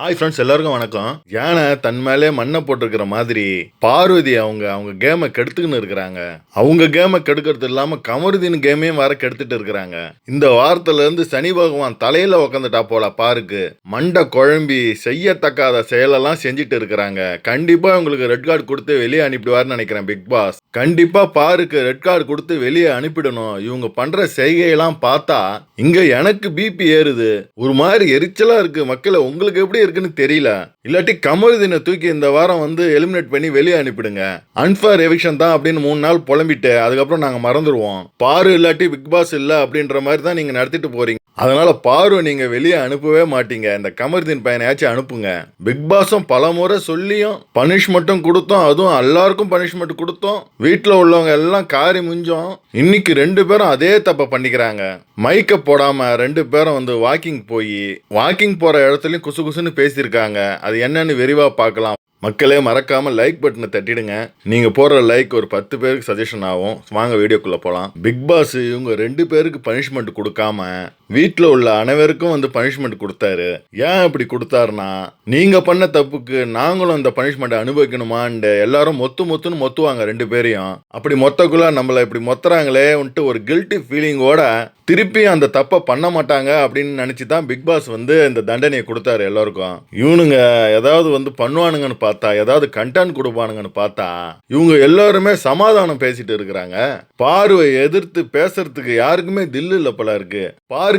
Hi friends எல்லாருக்கும் வணக்கம். யானை தன் மேலே மண்ணை போட்டிருக்கிற மாதிரி பார்வதி அவங்க அவங்க கேமை கெடுத்துக்கின்னு இருக்கிறாங்க. அவங்க கேமை கெடுக்கிறது இல்லாமல் கமருதீன் கேமையும் வர கெடுத்துட்டு இருக்கிறாங்க. இந்த வாரத்திலேருந்து சனி பகவான் தலையில் உக்காந்துட்டா போல பாருக்கு. மண்டை குழம்பி செய்யத்தக்காத செயலெல்லாம் செஞ்சுட்டு இருக்கிறாங்க. கண்டிப்பாக உங்களுக்கு ரெட் கார்டு கொடுத்து வெளியே அனுப்பிடுவார்னு நினைக்கிறேன் பிக் பாஸ் கண்டிப்பாக பாருக்கு ரெட் கார்டு கொடுத்து வெளியே அனுப்பிடணும். இவங்க பண்ணுற செய்கையெல்லாம் பார்த்தா இங்கே எனக்கு பிபி ஏறுது. ஒரு மாதிரி எரிச்சலாக இருக்குது மக்களை உங்களுக்கு எப்படி இருக்குன்னு தெரியல. இல்லாட்டி கமருதீனை தூக்கி இந்த வாரம் வந்து எலிமினேட் பண்ணி வெளியே அனுப்பிடுங்க. அன்ஃபேர் எவிக்ஷன் தான் அப்படின்னு மூணு நாள் புலம்பிட்டு அதுக்கப்புறம் நாங்கள் மறந்துடுவோம். பாரு இல்லாட்டி பிக் பாஸ் இல்லை அப்படின்ற மாதிரி தான் நீங்கள் நடத்திட்டு போறீங்க. அதனால பாரு நீங்கள் வெளியே அனுப்பவே மாட்டீங்க. இந்த கமருதீன் பையனையாச்சும் அனுப்புங்க. பிக் பாஸும் பல முறை சொல்லியும் பனிஷ்மெண்ட்டும் கொடுத்தோம். அதுவும் எல்லாருக்கும் பனிஷ்மெண்ட் கொடுத்தோம். வீட்டில் உள்ளவங்க எல்லாம் காரி முஞ்சோம். இன்னைக்கு ரெண்டு பேரும் அதே தப்பை பண்ணிக்கிறாங்க. மைக்கை போடாமல் ரெண்டு பேரும் வந்து வாக்கிங் போய் வாக்கிங் போகிற இடத்துலையும் குசு குசுன்னு பேசியிருக்காங்க. அது என்னன்னு விரிவாக பார்க்கலாம். மக்களே மறக்காம லைக் பட்டனை தட்டிடுங்க. நீங்க போடுற லைக் ஒரு பத்து பேருக்கு சஜஷன் ஆகும். வாங்க வீடியோக்குள்ள போகலாம் பிக் பாஸ் இவங்க ரெண்டு பேருக்கு பனிஷ்மெண்ட் கொடுக்காம வீட்டில் உள்ள அனைவருக்கும் வந்து பனிஷ்மெண்ட் கொடுத்தாரு. ஏன் அப்படி கொடுத்தாருன்னா நீங்கள் பண்ண தப்புக்கு நாங்களும் அந்த பனிஷ்மெண்ட் அனுபவிக்கணுமான்னு எல்லாரும் மொத்து மொத்துன்னு மொத்துவாங்க ரெண்டு பேரையும். அப்படி மொத்தக்குள்ள நம்மளை இப்படி மொத்துறாங்களே வந்துட்டு ஒரு கில்ட்டி ஃபீலிங்கோட திருப்பி அந்த தப்பை பண்ண மாட்டாங்க அப்படின்னு நினச்சி தான் பிக் பாஸ் வந்து இந்த தண்டனையை கொடுத்தாரு எல்லாருக்கும். இவனுங்க ஏதாவது வந்து பண்ணுவானுங்கன்னு பார்த்தா ஏதாவது கண்டென்ட் கொடுப்பானுங்கன்னு பார்த்தா இவங்க எல்லாருமே சமாதானம் பேசிட்டு இருக்கிறாங்க. பார்வை எதிர்த்து பேசுறதுக்கு யாருக்குமே தில்லு இல்லை போல இருக்கு.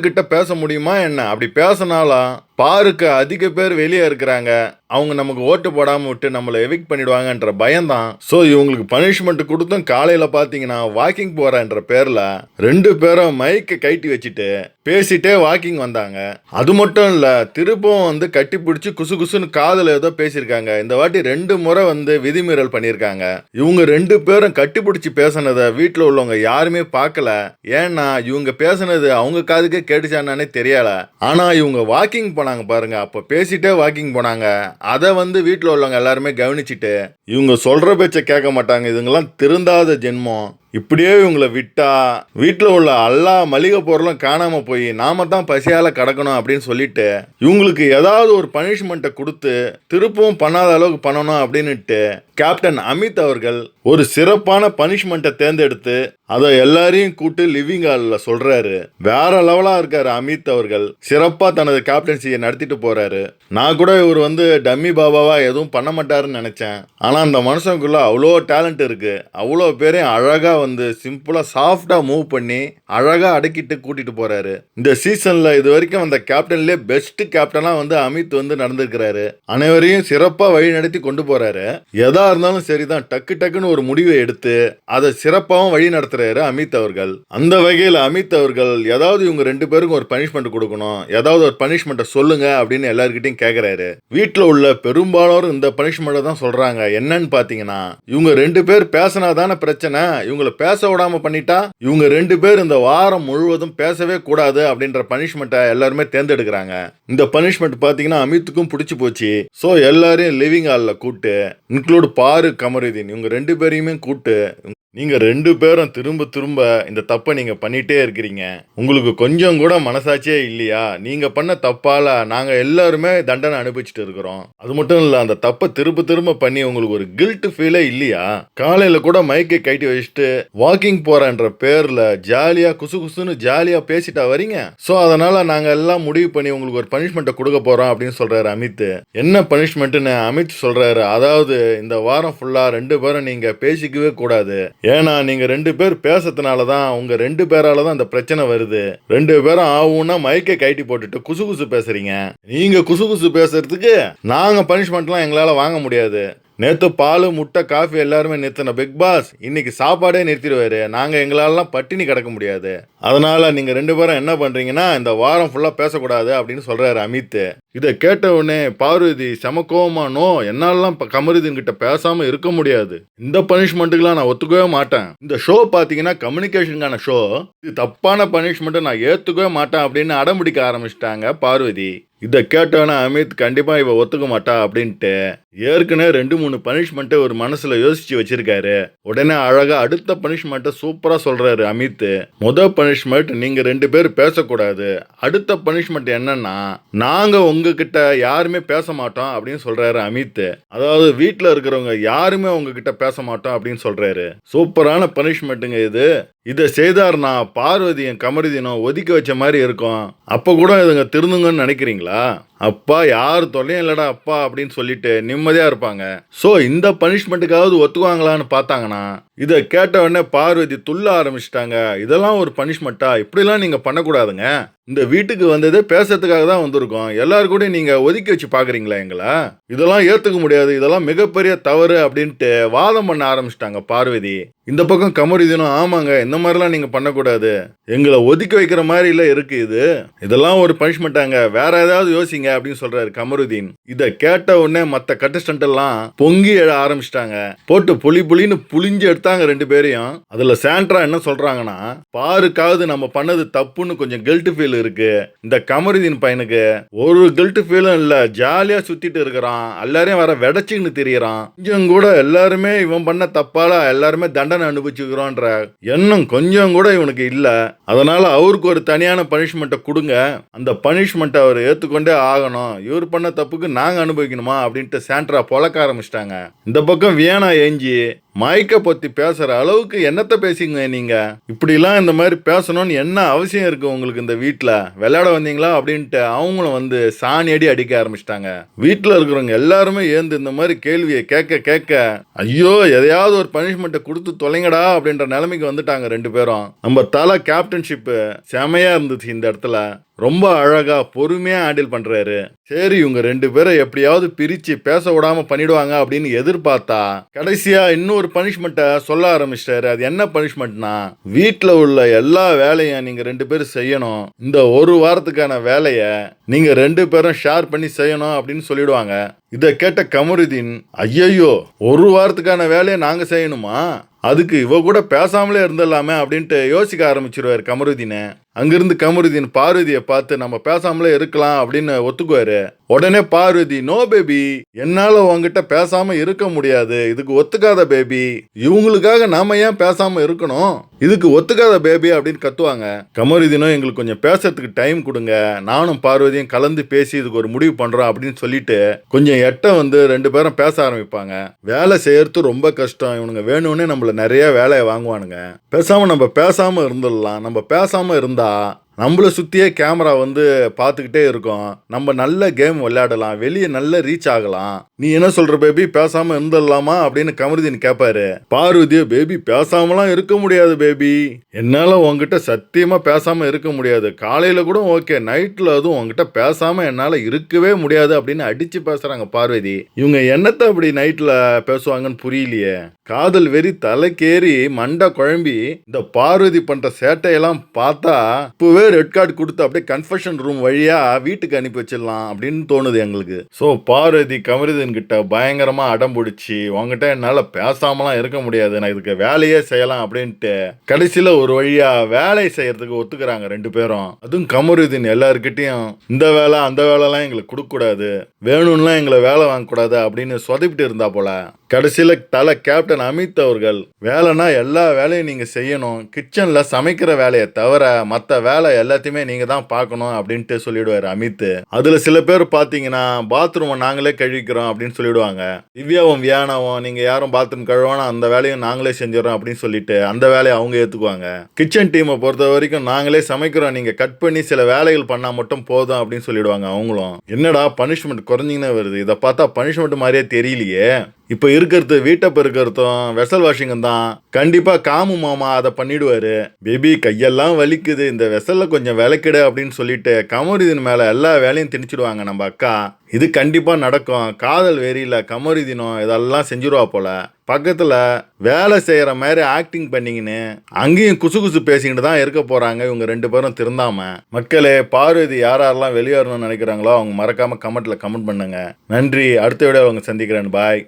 கிட்ட பேச முடியுமா என்ன? அப்படி பேசினாலும் பாருக்கு அதிக பேர் வெளியே இருக்கிறாங்க. அவங்க நமக்கு ஓட்டு போடாமல் விட்டு நம்மளை எவிக் பண்ணிடுவாங்கன்ற பயம்தான். ஸோ இவங்களுக்கு பனிஷ்மெண்ட் கொடுத்தும் காலையில் பார்த்தீங்கன்னா வாக்கிங் போறேன்ற பேரில் ரெண்டு பேரும் மைக்கை கைட்டி வச்சுட்டு பேசிட்டே வாக்கிங் வந்தாங்க. அது மட்டும் இல்லை திருப்பவும் வந்து கட்டி பிடிச்சி குசு குசுன்னு காதில் ஏதோ பேசியிருக்காங்க. இந்த வாட்டி ரெண்டு முறை வந்து விதிமீறல் பண்ணியிருக்காங்க. இவங்க ரெண்டு பேரும் கட்டி பிடிச்சி பேசினதை வீட்டில் உள்ளவங்க யாருமே பார்க்கல ஏன்னா இவங்க பேசுனது அவங்க காதுக்கே கேட்டுச்சானே தெரியல. ஆனால் இவங்க வாக்கிங் போனாங்க பாருங்க. அப்போ பேசிட்டே வாக்கிங் போனாங்க. அதை வந்து வீட்டில் உள்ளவங்க எல்லாருமே கவனிச்சிட்டு இவங்க சொல்ற பேச்சை கேட்க மாட்டாங்க. இதுங்கெல்லாம் திருந்தாத ஜென்மம். இப்படியே இவங்களை விட்டா வீட்டில் உள்ள எல்லா மளிகை பொருளும் காணாமல் போய் நாம தான் பசியால் கிடக்கணும் அப்படின்னு சொல்லிட்டு இவங்களுக்கு ஏதாவது ஒரு பனிஷ்மெண்ட்டை கொடுத்து திருப்பவும் பண்ணாத அளவுக்கு பண்ணணும் அப்படின்னுட்டு கேப்டன் அமித் அவர்கள் ஒரு சிறப்பான பனிஷ்மெண்ட்டை தேர்ந்தெடுத்து அதை எல்லாரையும் கூட்டு லிவிங் ஹாலில் சொல்கிறாரு வேற லெவலாக இருக்காரு அமித் அவர்கள். சிறப்பாக தனது கேப்டன்சியை நடத்திட்டு போகிறாரு நான் கூட இவர் வந்து டம்மி பாபாவாக எதுவும் பண்ண மாட்டாருன்னு நினச்சேன். ஆனால் அந்த மனுஷனுக்குள்ளே அவ்வளோ டேலண்ட் இருக்குது அவ்வளோ பேரையும் அழகாக வந்து சிம்பிளாக சாஃப்டாக மூவ் பண்ணி அழகாக அடக்கிட்டு கூட்டிகிட்டு போகிறாரு இந்த சீசனில் இது வரைக்கும் அந்த கேப்டன்லேயே பெஸ்ட்டு கேப்டனாக வந்து அமித் வந்து நடந்திருக்கிறாரு. அனைவரையும் சிறப்பாக வழி நடத்தி கொண்டு போகிறாரு எதா இருந்தாலும் சரிதான். டக்கு டக்குன்னு ஒரு முடிவை எடுத்து அதை சிறப்பாகவும் வழி நடத்துகிறாரு அமித் அவர்கள். அந்த வகையில் அமித் அவர்கள் ஏதாவது இவங்க ரெண்டு பேருக்கும் ஒரு பனிஷ்மெண்ட் கொடுக்கணும். ஏதாவது ஒரு பனிஷ்மெண்ட்டை சொல்லுங்க அப்படின்னு எல்லாருக்கிட்டையும் கேட்குறாரு வீட்டில் உள்ள பெரும்பாலோரும் இந்த பனிஷ்மெண்ட்டை தான் சொல்கிறாங்க என்னன்னு பார்த்தீங்கன்னா இவங்க ரெண்டு பேர் பேசினா தானே பிரச்சனை. இவங்கள பேச விடாம பண்ணிட்டா இவங்க ரெண்டு பேர் இந்த வாரம் முழுவதும் பேசவே கூடாது அப்படின்ற பனிஷ்மெண்ட்டை எல்லாருமே தேர்ந்தெடுக்கிறாங்க. இந்த பனிஷ்மெண்ட் பாத்தீங்கன்னா அமித்துக்கும் பிடிச்சி போச்சு. ஸோ எல்லாரையும் லிவிங் ஹாலில் கூட்டு இன்க்ளூட் பாரு கமருதீன் இவங்க ரெண்டு பேரையுமே கூட்டு நீங்கள் ரெண்டு பேரும் திரும்ப திரும்ப இந்த தப்பை நீங்கள் பண்ணிகிட்டே இருக்கிறீங்க. உங்களுக்கு கொஞ்சம் கூட மனசாட்சியே இல்லையா? நீங்கள் பண்ண தப்பால நாங்கள் எல்லாருமே தண்டனை அனுபவிச்சுட்டு இருக்கிறோம். அது மட்டும் இல்லை அந்த தப்பை திரும்ப திரும்ப பண்ணி உங்களுக்கு ஒரு கில்ட் ஃபீலே இல்லையா? காலையில் கூட மைக்கை கைட்டி வச்சுட்டு வாக்கிங் போகிறன்ற பேரில் ஜாலியாக குசு குசுன்னு ஜாலியாக பேசிட்டா வரீங்க? ஸோ அதனால் நாங்கள் எல்லாம் முடிவு பண்ணி உங்களுக்கு ஒரு பனிஷ்மெண்ட்டை கொடுக்க போகிறோம் அப்படின்னு சொல்கிறாரு அமித். என்ன பனிஷ்மெண்ட்டுன்னு அமித் சொல்கிறாரு அதாவது இந்த வாரம் ஃபுல்லாக ரெண்டு பேரும் நீங்கள் பேசிக்கவே கூடாது. ஏன்னா நீங்கள் ரெண்டு பேர் பேசுறதுனால தான் உங்கள் ரெண்டு பேரால தான் இந்த பிரச்சனை வருது. ரெண்டு பேரும் ஆகும்னா மைக்கை கைட்டி போட்டுட்டு குசு குசு பேசுறீங்க. நீங்கள் குசு குசு பேசுறதுக்கு நாங்கள் பனிஷ்மெண்ட்லாம் எங்களால் வாங்க முடியாது. நேற்று பால் முட்டை காஃபி எல்லாருமே நிறுத்தின பிக் பாஸ் இன்னைக்கு சாப்பாடே நிறுத்திடுவாரு. நாங்கள் எங்களாலலாம் பட்டினி கிடக்க முடியாது. அதனால நீங்கள் ரெண்டு பேரும் என்ன பண்ணுறீங்கன்னா இந்த வாரம் ஃபுல்லாக பேசக்கூடாது அப்படின்னு சொல்கிறாரு அமித் இதை கேட்டவுடனே பார்வதி செமக்கோமா நோ என்னாலலாம் கமருதீன் கிட்ட பேசாம இருக்க முடியாது. இந்த பனிஷ்மெண்ட்டுக்கெல்லாம் நான் ஒத்துக்கவே மாட்டேன். இந்த ஷோ பாத்தீங்கன்னா கம்யூனிகேஷனுக்கான ஷோ இது தப்பான பனிஷ்மெண்ட்டை நான் ஏத்துக்கவே மாட்டேன் அப்படின்னு அடம்பிடிக்க ஆரம்பிச்சிட்டாங்க பார்வதி. இதை கேட்டவன அமித் கண்டிப்பாக இவ ஒத்துக்க மாட்டா அப்படின்ட்டு ஏற்கனவே ரெண்டு மூணு பனிஷ்மெண்ட்டை ஒரு மனசில் யோசிச்சு வச்சிருக்காரு. உடனே அழகாக அடுத்த பனிஷ்மெண்ட்டை சூப்பராக சொல்கிறாரு அமித். முத பனிஷ்மெண்ட் நீங்கள் ரெண்டு பேர் பேசக்கூடாது. அடுத்த பனிஷ்மெண்ட் என்னன்னா நாங்கள் உங்க உங்ககிட்ட யாருமே பேச மாட்டோம் அப்படின்னு சொல்றாரு அமித். அதாவது வீட்டில் இருக்கிறவங்க யாருமே உங்ககிட்ட பேச மாட்டோம் அப்படின்னு சொல்றாரு. சூப்பரான பனிஷ்மெண்ட்டுங்க இது. இதை செய்தார்னா பார்வதியும் கமருதினும் ஒதுக்கி வச்ச மாதிரி இருக்கும். அப்போ கூட இதுங்க திருந்துங்கன்னு நினைக்கிறீங்களா? அப்பா யார் தொல்லையும் இல்லைடா அப்பா அப்படின்னு சொல்லிட்டு நிம்மதியாக இருப்பாங்க. ஸோ இந்த பனிஷ்மெண்ட்டுக்காவது ஒத்துக்குவாங்களான்னு பார்த்தாங்கன்னா இதை கேட்ட உடனே பார்வதி துள்ள ஆரம்பிச்சிட்டாங்க. இதெல்லாம் ஒரு பனிஷ்மெண்ட்டா இப்படிலாம் நீங்கள் பண்ணக்கூடாதுங்க. இந்த வீட்டுக்கு வந்ததே பேசுறதுக்காக தான் வந்திருக்கோம். எல்லாரும் கூட நீங்கள் ஒதுக்கி வச்சு பார்க்குறீங்களா எங்களை? இதெல்லாம் ஏற்றுக்க முடியாது. இதெல்லாம் மிகப்பெரிய தவறு அப்படின்ட்டு வாதம் பண்ண ஆரம்பிச்சிட்டாங்க பார்வதி. இந்த பக்கம் கமருதீனும் ஆமாங்க இந்த மாதிரிலாம் நீங்கள் பண்ணக்கூடாது. எங்களை ஒதுக்கி வைக்கிற மாதிரி இருக்குது இருக்கு இது. இதெல்லாம் ஒரு பனிஷ்மெண்ட்டாங்க வேற ஏதாவது யோசிங்க. அப்படின்னு சொல்றாரு கமருதீன். இதை கேட்ட உடனே மத்த கண்டஸ்டன்ட் எல்லாம் பொங்கி எழ ஆரம்பிச்சிட்டாங்க. போட்டு புலி புலின்னு புளிஞ்சு எடுத்தாங்க ரெண்டு பேரையும். அதுல சாண்ட்ரா என்ன சொல்றாங்கன்னா பாருக்காவது நம்ம பண்ணது தப்புன்னு கொஞ்சம் கில்ட் ஃபீல் இருக்கு. இந்த கமருதீன் பையனுக்கு ஒரு கில்ட் ஃபீலும் இல்ல. ஜாலியா சுத்திட்டு இருக்கிறான். எல்லாரையும் வர வெடச்சின்னு தெரியறான். கொஞ்சம் கூட எல்லாருமே இவன் பண்ண தப்பால எல்லாருமே தண்டனை அனுபவிச்சுக்கிறோன்ற எண்ணம் கொஞ்சம் கூட இவனுக்கு இல்ல. அதனால அவருக்கு ஒரு தனியான பனிஷ்மெண்ட்டை கொடுங்க. அந்த பனிஷ்மெண்ட்டை அவர் ஏத்துக்கொண்டே ஆகணும். இவர் பண்ண தப்புக்கு நாங்கள் அனுபவிக்கணுமா அப்படின்ட்டு சாண்ட்ரா பொழக்க ஆரம்பிச்சிட்டாங்க. இந்த பக்கம் வியானா ஏஞ்சி மயக்க பற்றி பேசுகிற அளவுக்கு என்னத்தை பேசிங்க நீங்கள் இப்படிலாம் இந்த மாதிரி பேசணும்னு என்ன அவசியம் இருக்குது உங்களுக்கு இந்த வீட்டில் விளையாட வந்தீங்களா அப்படின்ட்டு அவங்களும் வந்து சாணி அடி அடிக்க ஆரம்பிச்சிட்டாங்க. வீட்டில் இருக்கிறவங்க எல்லாருமே ஏந்து இந்த மாதிரி கேள்வியை கேட்க கேட்க ஐயோ எதையாவது ஒரு பனிஷ்மெண்ட்டை கொடுத்து தொலைங்கடா அப்படின்ற நிலைமைக்கு வந்துட்டாங்க ரெண்டு பேரும். நம்ம தலை கேப்டன்ஷிப்பு செமையாக இருந்துச்சு இந்த இடத்துல. ரொம்ப அழகாக பொறுமையாக ஹேண்டில் பண்ணுறாரு சரி இவங்க ரெண்டு பேரை எப்படியாவது பிரிச்சு பேச விடாம பண்ணிடுவாங்க அப்படின்னு எதிர்பார்த்தா கடைசியா இன்னொரு பனிஷ்மெண்ட்டை சொல்ல ஆரம்பிச்சிட்டாரு. அது என்ன பனிஷ்மெண்ட்னா வீட்டில் உள்ள எல்லா வேலையும் நீங்க ரெண்டு பேரும் செய்யணும். இந்த ஒரு வாரத்துக்கான வேலையை நீங்க ரெண்டு பேரும் ஷேர் பண்ணி செய்யணும் அப்படின்னு சொல்லிடுவாங்க. இதை கேட்ட கமருதீன் ஐயையோ ஒரு வாரத்துக்கான வேலையை நாங்கள் செய்யணுமா? அதுக்கு இவ கூட பேசாமலே இருந்துடலாமே அப்படின்ட்டு யோசிக்க ஆரம்பிச்சிருவார் கமருதீனை. அங்கிருந்து கமருதீன் பார்வதியை பார்த்து நம்ம பேசாமலே இருக்கலாம் அப்படின்னு ஒத்துக்குவார். உடனே பார்வதி நோ பேபி என்னால உங்ககிட்ட பேசாம இருக்க முடியாது. இதுக்கு ஒத்துக்காத பேபி. இவங்களுக்காக நாம ஏன் பேசாம இருக்கணும்? இதுக்கு ஒத்துக்காத பேபி அப்படின்னு கத்துவாங்க. கமருதீனும் எங்களுக்கு கொஞ்சம் பேசுறதுக்கு டைம் கொடுங்க. நானும் பார்வதியும் கலந்து பேசி இதுக்கு ஒரு முடிவு பண்றோம் அப்படின்னு சொல்லிட்டு கொஞ்சம் எட்ட வந்து ரெண்டு பேரும் பேச ஆரம்பிப்பாங்க. வேலை செய்யறது ரொம்ப கஷ்டம். இவனுங்க வேணும்னே நம்மள நிறைய வேலையை வாங்குவானுங்க. பேசாம நம்ம பேசாம இருந்துடலாம். நம்ம பேசாம இருந்தா நம்மளை சுற்றியே கேமரா வந்து பார்த்துக்கிட்டே இருக்கோம். நம்ம நல்ல கேம் விளையாடலாம். வெளியே நல்ல ரீச் ஆகலாம். நீ என்ன சொல்ற பேபி பேசாம இருந்துடலாமா? அப்படின்னு கமருதீன் கேட்பாரு பார்வதியோ பேபி பேசாமலாம் இருக்க முடியாது பேபி என்னால் உங்ககிட்ட சத்தியமா பேசாம இருக்க முடியாது. காலையில கூட ஓகே நைட்ல அதுவும் உங்ககிட்ட பேசாம என்னால் இருக்கவே முடியாது அப்படின்னு அடிச்சு பேசுறாங்க பார்வதி. இவங்க என்னத்தை அப்படி நைட்ல பேசுவாங்கன்னு புரியலையே. காதல் வெறி தலைக்கேறி மண்டை குழம்பி இந்த பார்வதி பண்ற சேட்டையெல்லாம் பார்த்தா இப்போவே ரெட் கார்டு கொடுத்து அப்படியே கன்ஃபெஷன் ரூம் வழியாக வீட்டுக்கு அனுப்பி வச்சிடலாம் அப்படின்னு தோணுது எங்களுக்கு. ஸோ பார்வதி கமரிதன் கிட்ட பயங்கரமாக அடம் பிடிச்சி உங்ககிட்ட என்னால் பேசாமலாம் இருக்க முடியாது. நான் இதுக்கு வேலையே செய்யலாம் அப்படின்ட்டு கடைசியில் ஒரு வழியாக வேலை செய்யறதுக்கு ஒத்துக்கிறாங்க ரெண்டு பேரும். அதுவும் கமருதீன் எல்லாருக்கிட்டையும் இந்த வேலை அந்த வேலைலாம் எங்களுக்கு கொடுக்கக்கூடாது. வேணும்லாம் எங்களை வேலை வாங்கக்கூடாது அப்படின்னு சொதப்பிட்டு இருந்தா போல. கடைசியில் தலை கேப்டன் அமித் அவர்கள் வேலைனா எல்லா வேலையும் நீங்கள் செய்யணும். கிச்சனில் சமைக்கிற வேலையை தவிர மற்ற வேலை எல்லாத்தையுமே நீங்கள் தான் பார்க்கணும் அப்படின்ட்டு சொல்லிடுவார் அமித். அதில் சில பேர் பார்த்தீங்கன்னா பாத்ரூமை நாங்களே கழுவிக்கிறோம் அப்படின்னு சொல்லிடுவாங்க. திவ்யாவும் வியானாவும் நீங்கள் யாரும் பாத்ரூம் கழுவானா அந்த வேலையும் நாங்களே செஞ்சிடறோம் அப்படின்னு சொல்லிட்டு அந்த வேலையை அவங்க ஏற்றுக்குவாங்க கிச்சன் டீமை பொறுத்த வரைக்கும் நாங்களே சமைக்கிறோம் நீங்கள் கட் பண்ணி சில வேலைகள் பண்ணால் மட்டும் போதும் அப்படின்னு சொல்லிடுவாங்க அவங்களும். என்னடா பனிஷ்மெண்ட் குறைஞ்சிங்கன்னா வருது. இதை பார்த்தா பனிஷ்மெண்ட் மாதிரியே தெரியலையே. இப்போ இருக்கிறது வீட்டை பெருக்கிறதும் வெசல் வாஷிங்கும் தான். கண்டிப்பாக காமு மாமா அதை பண்ணிடுவாரு. பேபி கையெல்லாம் வலிக்குது. இந்த வெசலில் கொஞ்சம் விளக்கிடு அப்படின்னு சொல்லிட்டு கமருதீன் மேலே எல்லா வேலையும் திணிச்சிடுவாங்க நம்ம அக்கா. இது கண்டிப்பாக நடக்கும். காதல் வெறியில கமருதீனம் இதெல்லாம் செஞ்சிருவா போல. பக்கத்தில் வேலை செய்கிற மாதிரி ஆக்டிங் பண்ணிக்கின்னு அங்கேயும் குசு குசு பேசிக்கிட்டு தான் இருக்க போகிறாங்க இவங்க ரெண்டு பேரும் திருந்தாம. மக்களே பார்வதி யார் யாரெல்லாம் வெளியேறணும்னு நினைக்கிறாங்களோ அவங்க மறக்காமல் கமெண்ட்டில் கமெண்ட் பண்ணுங்க. நன்றி. அடுத்த வீடியோ அவங்க சந்திக்கிறேன். பாய்